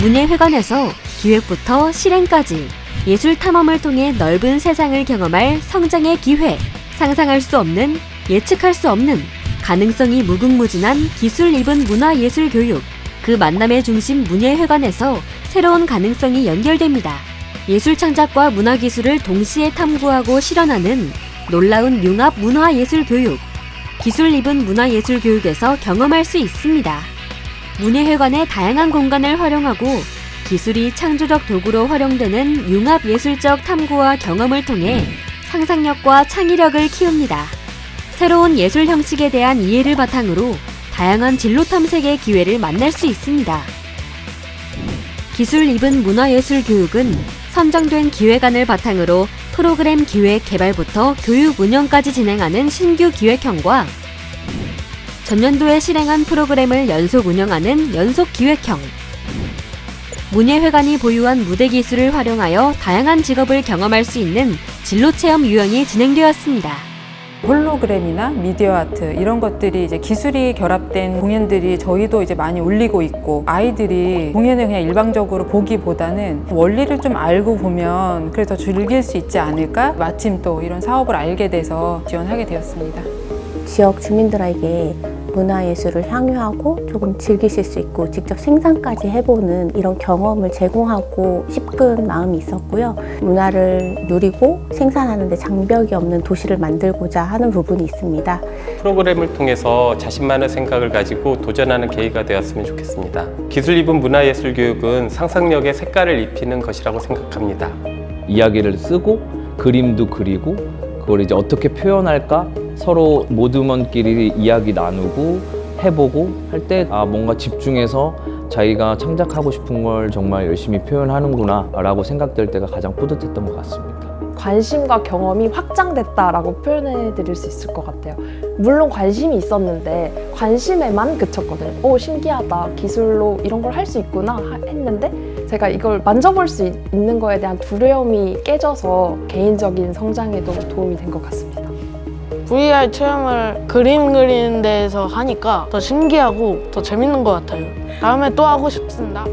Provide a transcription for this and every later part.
문예회관에서 기획부터 실행까지 예술 탐험을 통해 넓은 세상을 경험할 성장의 기회, 상상할 수 없는, 예측할 수 없는 가능성이 무궁무진한 기술 입은 문화예술 교육. 그 만남의 중심 문예회관에서 새로운 가능성이 연결됩니다. 예술 창작과 문화기술을 동시에 탐구하고 실현하는 놀라운 융합 문화예술 교육. 기술 입은 문화예술 교육에서 경험할 수 있습니다. 문예회관의 다양한 공간을 활용하고 기술이 창조적 도구로 활용되는 융합 예술적 탐구와 경험을 통해 상상력과 창의력을 키웁니다. 새로운 예술 형식에 대한 이해를 바탕으로 다양한 진로 탐색의 기회를 만날 수 있습니다. 기술 입은 문화예술 교육은 선정된 기획안을 바탕으로 프로그램 기획 개발부터 교육 운영까지 진행하는 신규 기획형과 전년도에 실행한 프로그램을 연속 운영하는 연속 기획형, 문예회관이 보유한 무대 기술을 활용하여 다양한 직업을 경험할 수 있는 진로 체험 유형이 진행되었습니다. 홀로그램이나 미디어 아트 이런 것들이 이제 기술이 결합된 공연들이 저희도 이제 많이 올리고 있고 아이들이 공연을 그냥 일방적으로 보기보다는 원리를 좀 알고 보면 그래서 즐길 수 있지 않을까 마침 또 이런 사업을 알게 돼서 지원하게 되었습니다. 지역 주민들에게 문화예술을 향유하고 조금 즐기실 수 있고 직접 생산까지 해보는 이런 경험을 제공하고 싶은 마음이 있었고요. 문화를 누리고 생산하는데 장벽이 없는 도시를 만들고자 하는 부분이 있습니다. 프로그램을 통해서 자신만의 생각을 가지고 도전하는 계기가 되었으면 좋겠습니다. 기술 입은 문화예술 교육은 상상력에 색깔을 입히는 것이라고 생각합니다. 이야기를 쓰고 그림도 그리고 그걸 이제 어떻게 표현할까 서로 모두먼끼리 이야기 나누고 해보고 할 때 아 뭔가 집중해서 자기가 창작하고 싶은 걸 정말 열심히 표현하는구나 라고 생각될 때가 가장 뿌듯했던 것 같습니다. 관심과 경험이 확장됐다라고 표현해 드릴 수 있을 것 같아요. 물론 관심이 있었는데 관심에만 그쳤거든요. 오, 신기하다. 기술로 이런 걸 할 수 있구나 하- 했는데 제가 이걸 만져볼 수 있- 있는 거에 대한 두려움이 깨져서 개인적인 성장에도 도움이 된 것 같습니다. VR 체험을 그림 그리는 데에서 하니까 더 신기하고 더 재밌는 것 같아요. 다음에 또 하고 싶습니다.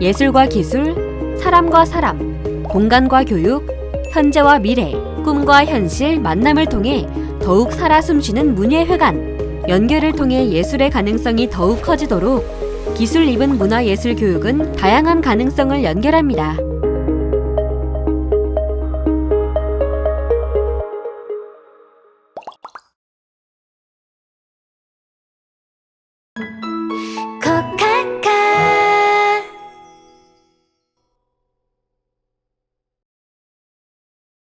예술과 기술, 사람과 사람, 공간과 교육, 현재와 미래, 꿈과 현실 만남을 통해 더욱 살아 숨쉬는 문예회관. 연결을 통해 예술의 가능성이 더욱 커지도록 기술 입은 문화예술 교육은 다양한 가능성을 연결합니다.